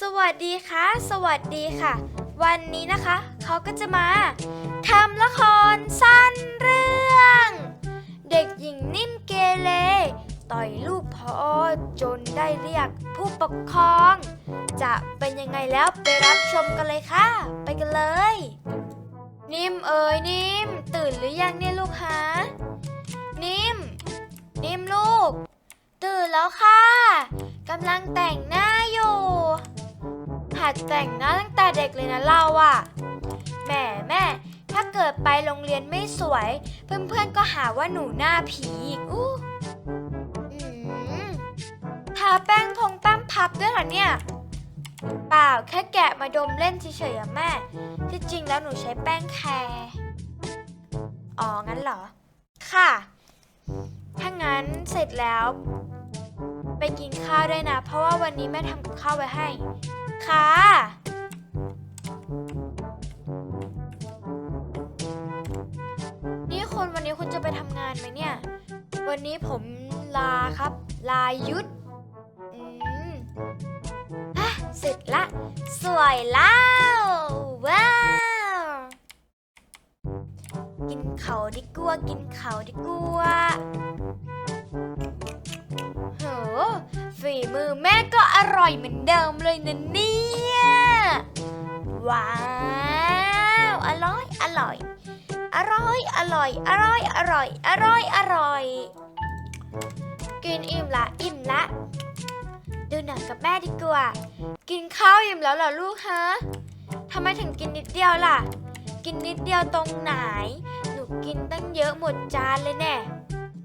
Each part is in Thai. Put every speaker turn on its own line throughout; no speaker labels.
สวัสดีค่ะ สวัสดีค่ะ วันนี้นะคะ เขาก็จะมาทำละครสั้นเรื่อง เด็กหญิงนิ่มเกเรต่อยลูกพอจนได้เรียกผู้ปกครอง จะเป็นยังไงแล้วไปรับชมกันเลยค่ะ ไปกันเลย นิ่มเอ๋ยนิ่ม ตื่นหรือยังเนี่ยลูกฮะนิ่ม นิ่มลูก ตื่นแล้วค่ะกำลังแต่งหน้าอยู่ หัดแต่งหน้าตั้งแต่เด็กเลยนะเราอะแหม่แม่ ถ้าเกิดไปโรงเรียนไม่สวย เพื่อนๆก็หาว่าหนูหน้าผีอีกอู้อืมทาแป้งพงแป้งพับด้วยเหรอเนี่ย เปล่าแค่แกะมาดมเล่นเฉยๆอะแม่ ที่จริงแล้วหนูใช้แป้งแคร์อ๋อ งั้นเหรอ ค่ะ ถ้างั้นเสร็จแล้ว ไปกินข้าวด้วยนะ เพราะว่าวันนี้แม่ทำกับข้าวไว้ให้ ค่ะ นี่คุณวันนี้คุณจะไปทำงานไหมเนี่ย วันนี้ผมลาครับ ลายุดอืมอะเสร็จละ สวยแล้วว้าว กินเขาดีกว่ากินเขาดีกว่า โหฝีมือแม่ก็อร่อยเหมือนเดิมเลยนะเนี่ยว้าว อร่อย อร่อย อร่อย อร่อย อร่อย อร่อย อร่อย อร่อย กินอิ่มละ อิ่มละ ดูหนังกับแม่ดีกว่า กินข้าวอิ่มแล้วเหรอลูกฮะทำไมถึงกินนิดเดียวล่ะ กินนิดเดียวตรงไหน หนูกินตั้งเยอะหมดจานเลยแน่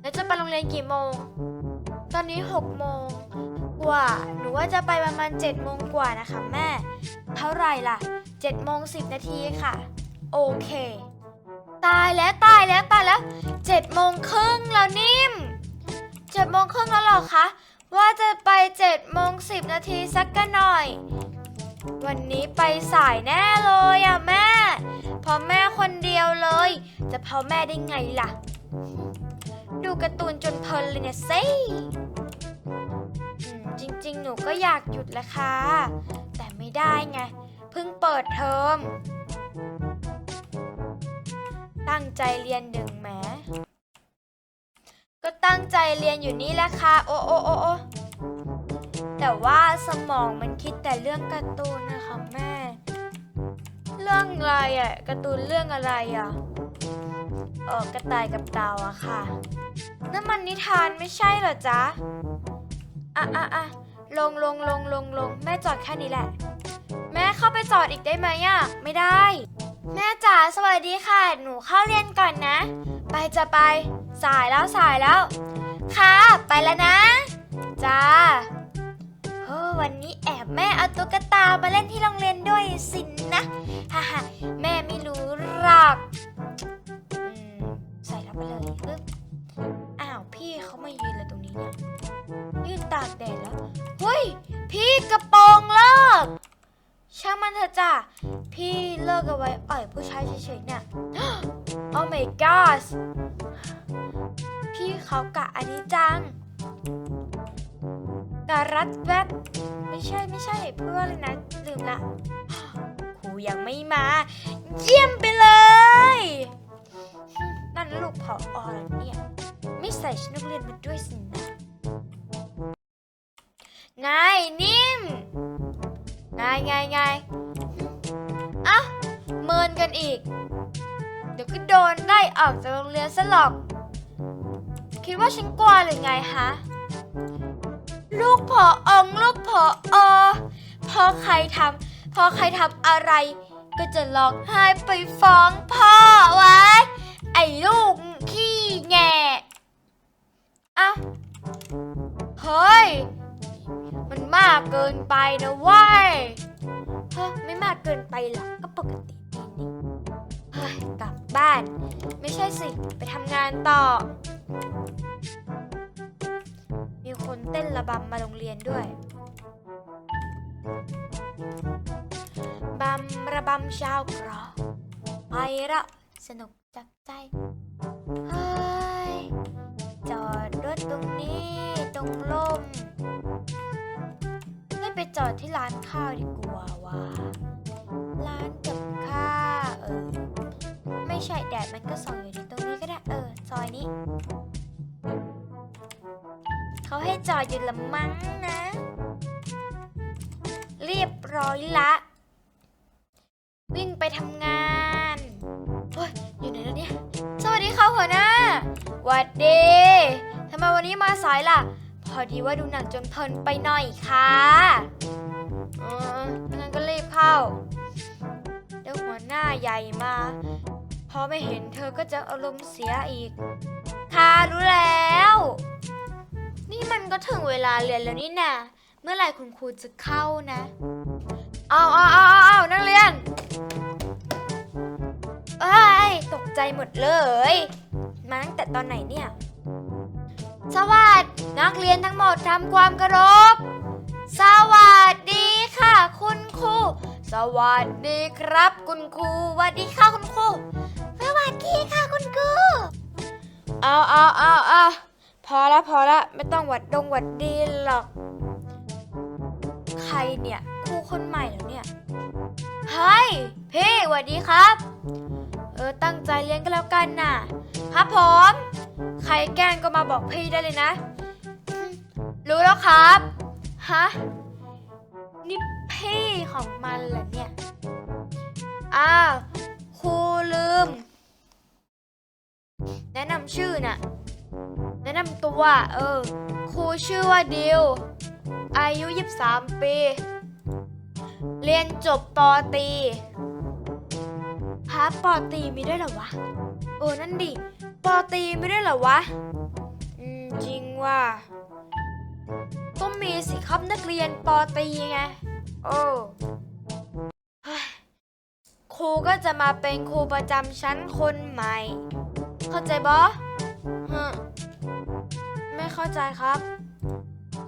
แล้วจะไปโรงเรียนกี่โมง อนนี้6โมงกว่า หนูว่าจะไปประมาณ7โมงกว่านะคะแม่ เท่าไหร่ล่ะ7โมง10 นาทีค่ะ โอเค ตายแล้วตายแล้วตายแล้ว7โมงครึ่งแล้วนิ่ม7โมงครึ่งแล้วหรอคะว่าจะไป7โมง10 นาทีสักกันหน่อย วันนี้ไปสายแน่เลยอะแม่เพราะแม่คนเดียวเลย จะเพาแม่ได้ไงล่ะ ดูการ์ตูนจนเพลินเลยเนี่ยสิอืม จริงๆ หนูก็อยากหยุดแหละค่ะ แต่ไม่ได้ไง เพิ่งเปิดเทอม ตั้งใจเรียนดึงแหมก็ตั้งใจเรียนอยู่นี่แหละค่ะ โอ้โอ้โอ้โอแต่ว่าสมองมันคิดแต่เรื่องการ์ตูนนะคะแม่ เรื่องอะไรอะการ์ตูนเรื่องอะไรอะเออกระต่ายกับเต่าอะค่ะนั่นมันนิทานไม่ใช่เหรอจ๊ะ อะอะอะลงลงลงลงลงแม่จอดแค่นี้แหละ แม่เข้าไปจอดอีกได้ไหมอะไม่ได้ แม่จ๋าสวัสดีค่ะ หนูเข้าเรียนก่อนนะ ไปจะไป สายแล้วสายแล้ว ค่ะ ไปแล้วนะ จ้าโอ้วันนี้แอบแม่เอาตุ๊กตามาเล่นที่โรงเรียนด้วยสินนะฮ่าฮ่าแม่ไม่รู้หรอกอืมใส่แล้วไปเลยปึ๊บ อ้าวพี่เขามายืนเลยตรงนี้เนี่ยยืนตากแดดแล้วเฮ้ย พี่กระโปรงเลิกช่างมันเถอะจ้ะพี่เลิกเอาไว้อ่อยผู้ชายเฉยๆเนี่ย Oh my god พี่เขากะอันนี้จังกะรัดแวบไม่ใช่ไม่ใช่เพื่อเลยนะลืมละครูยังไม่มา เยี่ยมไป ใส่ชุดนักเรียนมาด้วยสินะไงนิ่มไงไงไงอ้าเมินกันอีก เดี๋ยวก็โดนไล่ออกจากโรงเรียนซะหรอก คิดว่าฉันกลัวหรือไงฮะ ลูกพอองลูกพออพอใครทำพอใครทำอะไร ก็จะร้องไห้ไปฟ้องพ่อไว้ ไอ้ลูกขี้แง เฮ้ย มันมากเกินไปนะว้ยเฮ้ยไม่มากเกินไปหรอกก็ปกติดีนี่เฮ้ยกลับบ้าน ไม่ใช่สิ ไปทำงานต่อ มีคนเต้นระบำมาโรงเรียนด้วยบำระบำชาวกราะไปละสนุกจับใจเฮ้ยจอดรถตรงนี้ ลมแล้ไปจอดที่ร้านข้าวดีกว่าว่า ร้านกับข้าเออ ไม่ใช่แดดมันก็ส่องอยู่ที่ตรงนี้ก็ได้ เออ ซอยนี้ เขาให้จอดอยู่ละมั้งนะ เรียบร้อยละ วิ่งไปทำงานโอ้ยอยู่ไหนแล้วเนี่ย สวัสดีค่ะหัวหน้าหวัดดีทำไมวันนี้มาสายล่ะ อดีว่าดูหนังจนเพลินไปหน่อยค่ะเอองั้นก็รีบเข้า เดี๋ยวหัวหน้าใหญ่มา พอไม่เห็นเธอก็จะอารมณ์เสียอีก ค่ะรู้แล้ว นี่มันก็ถึงเวลาเรียนแล้วนี่นาเมื่อไหร่คุณครูจะเข้านะเอาเอาเอาเอาเอานักเรียนเอ้ยตกใจหมดเลย มาตั้งแต่ตอนไหนเนี่ย สวัสดีนักเรียนทั้งหมดทำความเคารพ สวัสดีค่ะ คุณครู สวัสดีครับคุณครูสวัสดีค่ะคุณครู สวัสดีค่ะคุณครู เอาเอาเอาเอาพอละพอละไม่ต้องหวัดดงหวัดดีหรอก ใครเนี่ยครูคนใหม่เหรอเนี่ยเฮ้ยพี่สวัสดีครับ เออตั้งใจเรียนก็แล้วกันน่ะ ครับผม ใครแกล้งก็มาบอกพี่ได้เลยนะ รู้แล้วครับ ฮะ นี่พี่ของมันเหรอเนี่ย อ้าวครูลืม แนะนำชื่อน่ะ แนะนำตัว เออ ครูชื่อว่าดิว อายุ 23 ปี เรียนจบปอตรีฮะปอตีมีด้วยเหรอวะ เออ นั่นดิ ปอตีไม่ได้เหรอวะ อืม จริงว่าก็มีสิครับนักเรียนปอตีไง โอ้ครูก็จะมาเป็นครูประจำชั้นคนใหม่ เข้าใจบอฮะไม่เข้าใจครับ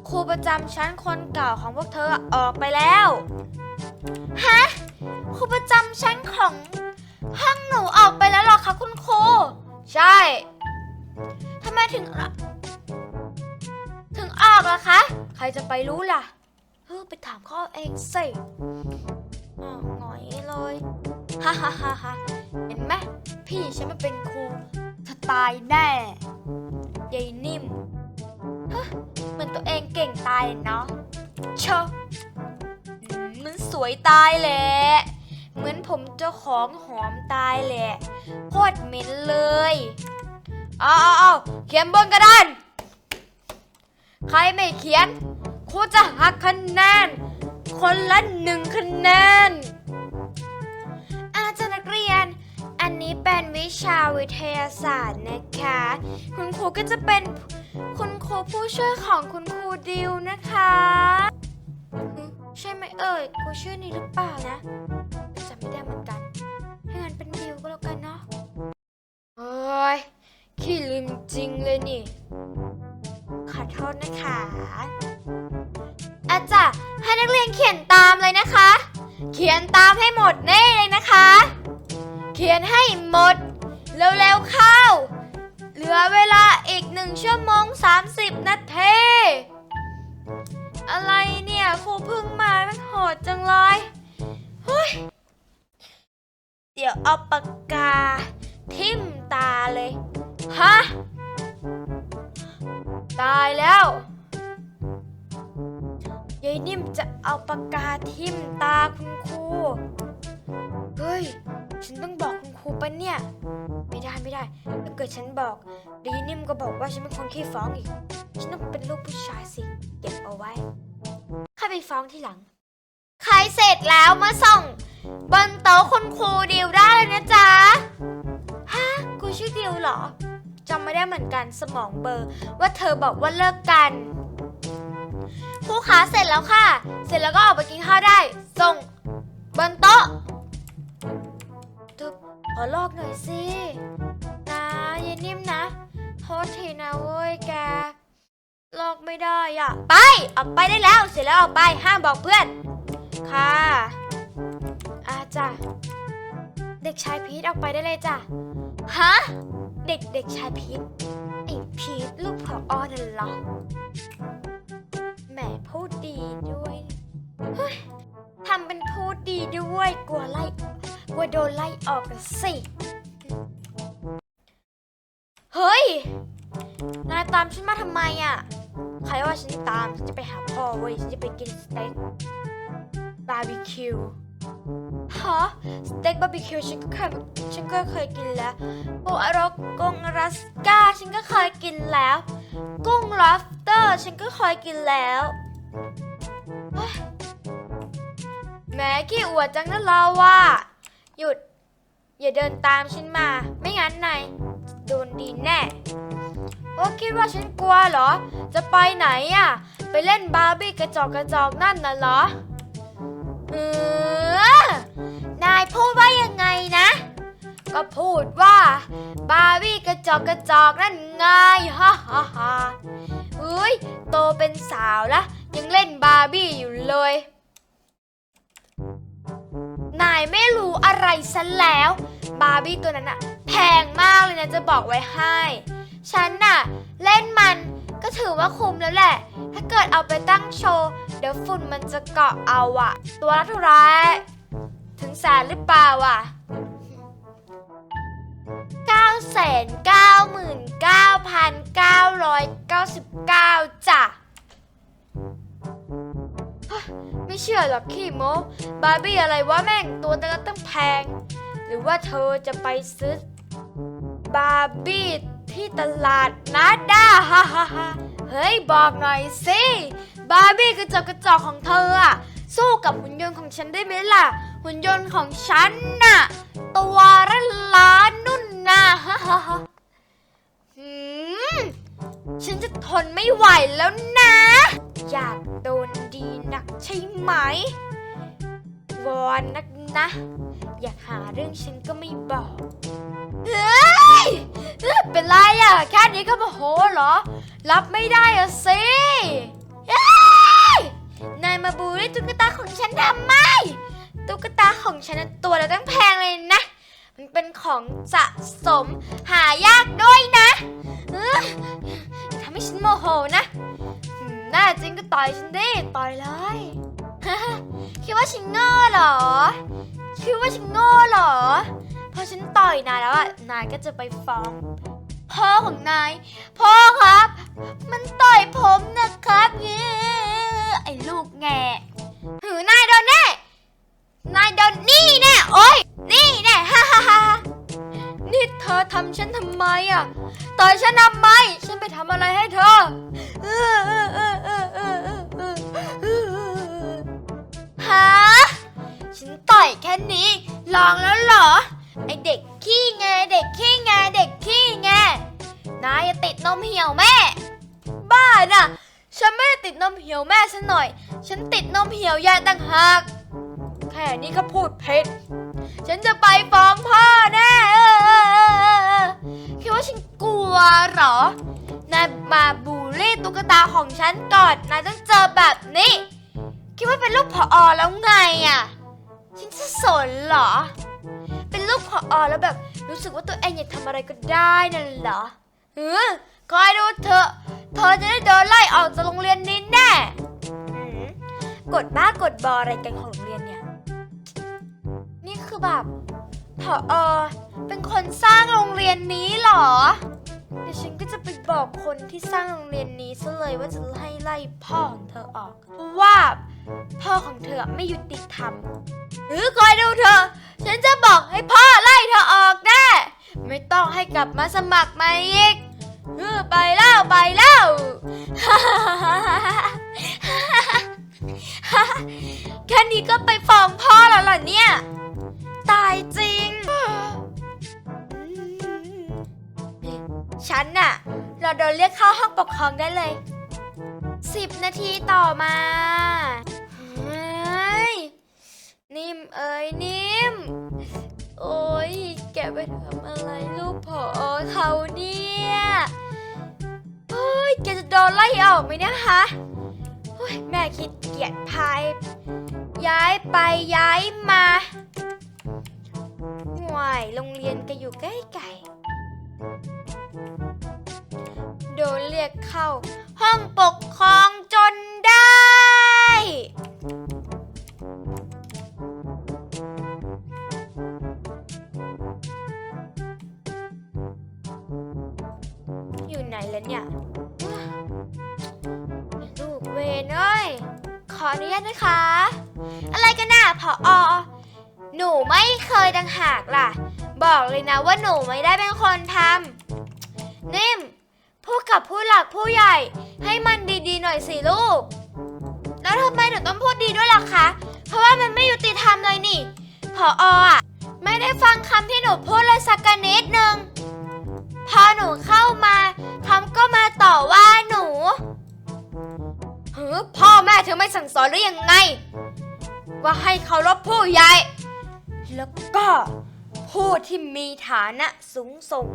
ครูประจำชั้นคนเก่าของพวกเธอออกไปแล้ว ฮะ ครูประจำชั้นของห้องหนูออกไปแล้วหรอคะคุณครู ใช่ทำไมถึงถึงออกล่ะคะ ใครจะไปรู้ล่ะ เออไปถามเขาเองสิอ้าวหงอยเลยฮ่าฮ่าฮ่าฮ่าเห็นไหมพี่ฉันมาเป็นครูเธอตายแน่ยายนิ่มฮะเหมือนตัวเองเก่งตายเนาะเชอะอืมมันสวยตายแหละ เหมือนผมเจ้าของหอมตายแหละโคตรเหม็นเลยเอาเอาเอาเขียนบนกระดานใครไม่เขียนครูจะหักคะแนนคนละหนึ่งคะแนนอาจารย์นักเรียน อันนี้เป็นวิชาวิทยาศาสตร์นะคะ คุณครูก็จะเป็นคุณครูผู้ช่วยของคุณครูดิวนะคะ ใช่ไหมเอ่ยครูชื่อนี้หรือเปล่านะ ฮะ ตายแล้วยายนิ่มจะเอาปากกาทิ่มตาคุณครู เฮ้ย ฉันต้องบอกคุณครูปะเนี่ย ไม่ได้ไม่ได้ ถ้าเกิดฉันบอกเดี๋ยวยายนิ่มก็บอกว่าฉันเป็นคนขี้ฟ้องอีก ฉันต้องเป็นลูกผู้ชายสิ เก็บเอาไว้ข้าไปฟ้องทีหลัง ใครเสร็จแล้วมาส่ง บนโต๊ะคุณครูดิวได้เลยนะจ๊ะ ฮะ กูชื่อดิวเหรอ จำไม่ได้เหมือนกันสมองเบอร์ ว่าเธอบอกว่าเลิกกันครูขาเสร็จแล้วค่ะ เสร็จแล้วก็ออกไปกินข้าวได้ ส่งบนโต๊ะตึบขอลอกหน่อยสินะเย็นนิ่มนะโทษทีนะเว้ยแกลอกไม่ได้อะไป ออกไปได้แล้ว เสร็จแล้วออกไปห้ามบอกเพื่อน ค่ะอาจ้ะเด็กชายพีทออกไปได้เลยจ้ะฮะ เด็กเด็กชายพีทไอ้พีทลูกผออนั่นหรอแหมพูดดีด้วยเฮ้ยทำเป็นพูดดีด้วยกลัวไล่กลัวโดนไล่ออกนสิ เฮ้ย นายตามฉันมาทำไมอะ ใครว่าฉันตาม ฉันจะไปหาพ่อเว้ย ฉันจะไปกินสเต็กบาร์บีคิว ฮะสเต็กบาร์บีคิวฉันก็เคยฉันก็เคยกินแล้วปูอารกกุ้งรัสกาฉันก็เคยกินแล้ว กุ้งลอฟเตอร์ฉันก็เคยกินแล้วแม้ขี้อวดจังนะเราว่า หยุด อย่าเดินตามฉันมา ไม่งั้นนายโดนดีแน่โอ้คิดว่าฉันกลัวเหรอ จะไปไหนอะ ไปเล่นบาร์บี้กระจอกกระจอกนั่นน่ะเหรอเออนาย พูดว่ายังไงนะ ก็พูดว่า บาร์บี้กระจอกกระจอกนั่นไงฮ่าฮ่าฮ่าอุ้ยโตเป็นสาวแล้วยังเล่นบาร์บี้อยู่เลย นายไม่รู้อะไรซะแล้ว บาร์บี้ตัวนั้นอะแพงมากเลยนะจะบอกไว้ให้ ฉันน่ะ เล่นมันก็ถือว่าคุ้มแล้วแหละ ถ้าเกิดเอาไปตั้งโชว์ เดี๋ยวฝุ่นมันจะเกาะเอาอะตัวละเท่าไร ถึงแสนหรือเปล่าอะ9 9 9 9 9จ้ะเฮ้ยไม่เชื่อหรอกขี้โมบาร์บี้อะไรวะแม่งตัวตั้งตั้งแพง หรือว่าเธอจะไปซื้อบาร์บี้ที่ตลาดนัดด้าฮ่าฮ่าฮ่าเฮ้ย บอกหน่อยสิ บาร์บี้กระจกกระจอกของเธออะสู้กับหุ่นยนต์ของฉันได้ไหมล่ะ หุ่นยนต์ของฉันน่ะ ตัวละล้านนุ่นนะฮ่าฮ่าฮ่าหืมฉันจะทนไม่ไหวแล้วนะ อยากโดนดีนักใช่ไหม วอนนักนะ อยากหาเรื่องฉันก็ไม่บอก เฮ้ย เป็นไรอะ แค่นี้ก็โมโหเหรอ รับไม่ได้อะสิเฮ้ยนายมาบูลลี่ตุ๊กตาของฉันทำไม ตุ๊กตาของฉันนะตัวละตั้งแพงเลยนะ มันเป็นของสะสมหายากด้วยนะอย่าทำให้ฉันโมโหนะน่จริงก็ต่อยฉันดิต่อยเลยคิดว่าฉันโง่เหรอ คิดว่าฉันโง่เหรอ พอฉันต่อยนายแล้วอะ นายก็จะไปฟ้อง พ่อของนาย พ่อครับ มันต่อยผมนะครับเย้ไอ้ลูกแง่ อะต่อยฉันทำไม ฉันไปทำอะไรให้เธอฮะฉันต่อยแค่นี้ ลองแล้วเหรอ ไอเด็กขี้แงเด็กขี้แงเด็กขี้แงนายติดนมเหี่ยวแม่ บ้าน่ะ ฉันไม่ได้ติดนมเหี่ยวแม่ฉันหน่อย ฉันติดนมเหี่ยวยายต่างหาก แค่นี้ก็พูดเพ็รฉันจะไปฟ้องพ่อแน่ ว่าฉันกลัวเหรอนายมาบูลลี่ตุ๊กตาของฉันก่อนนายต้องเจอแบบนี้ คิดว่าเป็นลูกผออแล้วไงอะ ฉันจะสนเหรอ เป็นลูกผออแล้วแบบรู้สึกว่าตัวเองอยากทำอะไรก็ได้นั่นเหรอเออคอยดูเถอะ เธอจะได้โดนไล่ออกจากโรงเรียนนี้แน่กดบ้ากดบออะไรกันของโรงเรียนเนี่ย นี่คือแบบ ผออเป็นคนสร้างโรงเรียนนี้เหรอ เดี๋ยวฉันก็จะไปบอกคนที่สร้างโรงเรียนนี้ซะเลยว่าจะให้ไล่พ่อของเธอออกเพราะว่า พ่อของเธอไม่ยุติธรรมหรือคอยดูเธอ ฉันจะบอกให้พ่อไล่เธอออกแน่ไม่ต้องให้กลับมาสมัครใหม่อีกเออไปแล้วไปแล้วแค่นี้ก็ไปฟ้องพ่อแล้วเหรอเนี่ย ตายจริง ฉันน่ะ เราโดนเรียกเข้าห้องปกครองได้เลย สิบนาทีต่อมาเฮ้ยนิ่มเอ้ยนิ่ม โอ้ยแกไปทำอะไรลูกผอเขาเนี่ยเฮ้ยแกจะโดนไล่ออกไหมเนี่ยฮะแม่คิดเกียจพายย้ายไปย้ายมา วยโรงเรียนก็อยู่ใกล้ๆโดนเรียกเข้า ห้องปกครองจนได้ อยู่ไหนแล้วเนี่ยลูกเวนเอ้ย ขออนุญาตนะคะ อะไรกันน่ะผออ หนูไม่เคยดังหากล่ะ บอกเลยนะว่าหนูไม่ได้เป็นคนทำนิ่มพูดกับผู้หลักผู้ใหญ่ ให้มันดีๆหน่อยสิลูก แล้วทำไมหนูต้องพูดดีด้วยล่ะคะ เพราะว่ามันไม่ยุติธรรมเลยนี่พออะไม่ได้ฟังคำที่หนูพูดเลยสักนิดนึง พอหนูเข้ามาคำก็มาต่อว่าหนูหือพ่อแม่เธอไม่สั่งสอนหรือยังไง ว่าให้เคารพผู้ใหญ่ แล้วก็ผู้ที่มีฐานะสูงส่ง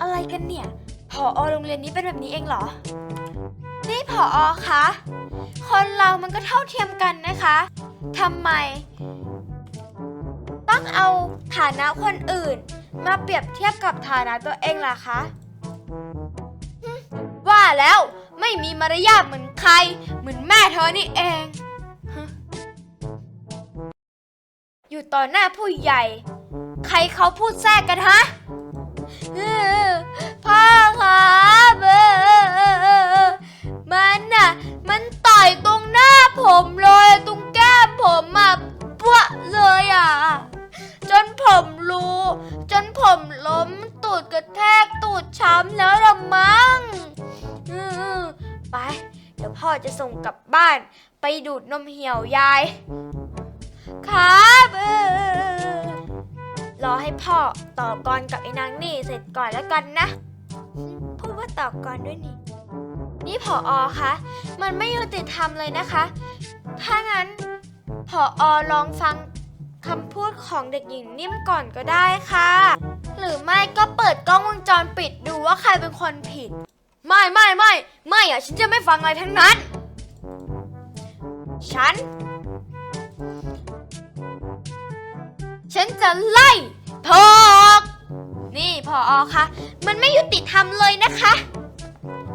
อะไรกันเนี่ยผอโรงเรียนนี้เป็นแบบนี้เองเหรอ นี่ผออคะ คนเรามันก็เท่าเทียมกันนะคะทำไม ต้องเอาฐานะคนอื่น มาเปรียบเทียบกับฐานะตัวเองล่ะคะว่าแล้วไม่มีมารยาทเหมือนใคร เหมือนแม่เธอนี่เอง อยู่ต่อหน้าผู้ใหญ่ ใครเขาพูดแทรกกันฮะพ่อครับมันน่ะ มันต่อยตรงหน้าผมเลย ตรงแก้มผมอะปะเลยอะ จนผมรู้ จนผมล้มตูดกระแทกตูดช้ำแล้วละมั้งไป เดี๋ยวพ่อจะส่งกลับบ้าน ไปดูดนมเหี่ยวยาย ครับเออรอให้พ่อต่อกรกับไอ้นางนี่เสร็จก่อนแล้วกันนะ พูดว่าต่อกรด้วยนี่ นี่ผออคะมันไม่ยุติธรรมเลยนะคะ ถ้างั้นผออลองฟังคำพูดของเด็กหญิงนิ่มก่อนก็ได้ค่ะ หรือไม่ก็เปิดกล้องวงจรปิดดูว่าใครเป็นคนผิด ไม่ไม่ไม่ไม่อะฉันจะไม่ฟังอะไรทั้งนั้น ฉัน ฉันจะไล่เธอออกนี่พออคะมันไม่ยุติธรรมเลยนะคะ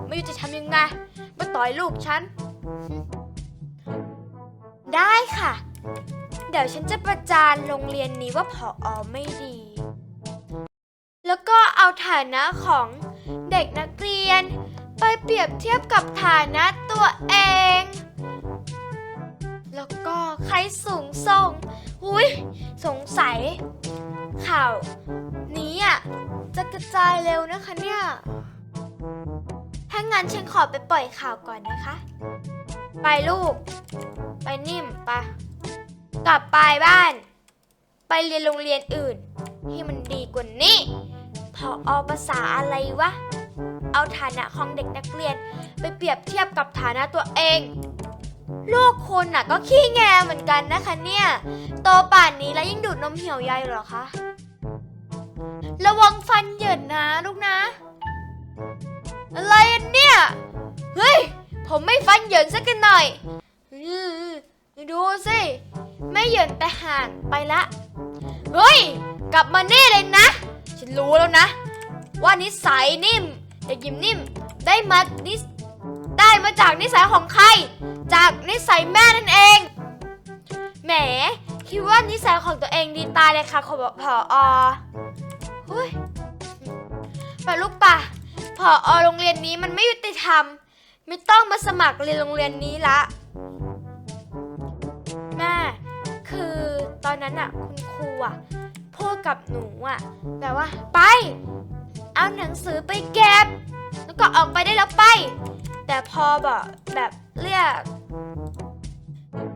ไม่ยุติธรรมยังไงมาต่อยลูกฉัน ได้ค่ะ เดี๋ยวฉันจะประจานโรงเรียนนี้ว่าผออไม่ดี แล้วก็เอาฐานะของเด็กนักเรียน ไปเปรียบเทียบกับฐานะตัวเอง แล้วก็ใครสูงส่ง หุย สงสัย ข่าว นี้อะจะกระจายเร็วนะคะเนี่ย ถ้างั้นฉันขอไปปล่อยข่าวก่อนนะคะ ไปลูก ไปนิ่มปะกลับไปบ้าน ไปเรียนโรงเรียนอื่นที่มันดีกว่านี้ พออภาษาอะไรวะ เอาฐานะของเด็กนักเรียนไปเปรียบเทียบกับฐานะตัวเอง ลูกคุณน่ะก็ขี้แงเหมือนกันนะคะเนี่ย โตป่านนี้แล้วยังดูดนมเหี่ยวยายเหรอคะ ระวังฟันเหยินนะลูกนะ อะไรเนี่ย เฮ้ย ผมไม่ฟันเหยินสักกันหน่อยดูสิ ไม่เหยินแต่ห่างไปละ เฮ้ย กลับมานี่เลยนะ ฉันรู้แล้วนะ ว่านิสัยนิ่มเด็กหญิมนิ่มได้มานิได้มาจากนิสัยของใคร จากนิสัยแม่นั่นเอง แหม คิดว่านิสัยของตัวเองดีตายเลยค่ะขอพออเฮ้ยไปลูกป่ะพออโรงเรียนนี้มันไม่ยุติธรรม ไม่ต้องมาสมัครเรียนโรงเรียนนี้ละ แม่ คือตอนนั้นอะคุณครูอะพูดกับหนูอะแบบว่า ไป เอาหนังสือไปเก็บ แล้วก็ออกไปได้แล้วไป แต่พอแบบแบบเรียก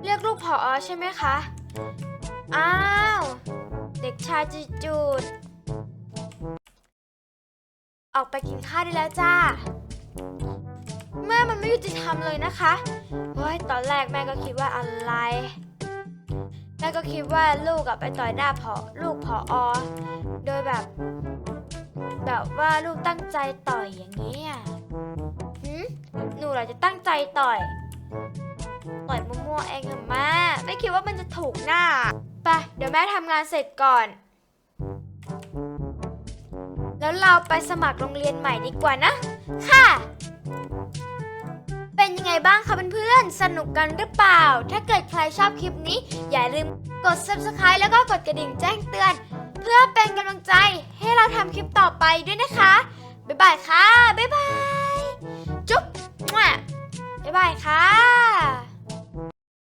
เรียกลูกผออใช่ไหมคะ อ้าว เด็กชายจูจูด ออกไปกินข้าวได้แล้วจ้า แม่มันไม่ยุติธรรมเลยนะคะเฮ้ยตอนแรกแม่ก็คิดว่าอะไร แม่ก็คิดว่าลูกอะไปต่อยหน้าพอลูกผออโดยแบบ แบบว่าลูกตั้งใจต่อยอย่างนี้อะหืมหนูเหราจะตั้งใจต่อย ต่อยมั่วๆเองอะแม่ไม่คิดว่ามันจะถูกหน้าไปเดี๋ยวแม่ทำงานเสร็จก่อน แล้วเราไปสมัครโรงเรียนใหม่ดีกว่านะ ค่ะ เป็นยังไงบ้างคะเพื่อนๆ สนุกกันหรือเปล่า ถ้าเกิดใครชอบคลิปนี้ อย่าลืมกด subscribe แล้วก็กดกระดิ่งแจ้งเตือน เพื่อเป็นกำลังใจให้เราทำคลิปต่อไปด้วยนะคะ บ๊ายบายค่ะ บ๊ายบาย จุ๊บบ๊ายบายครับ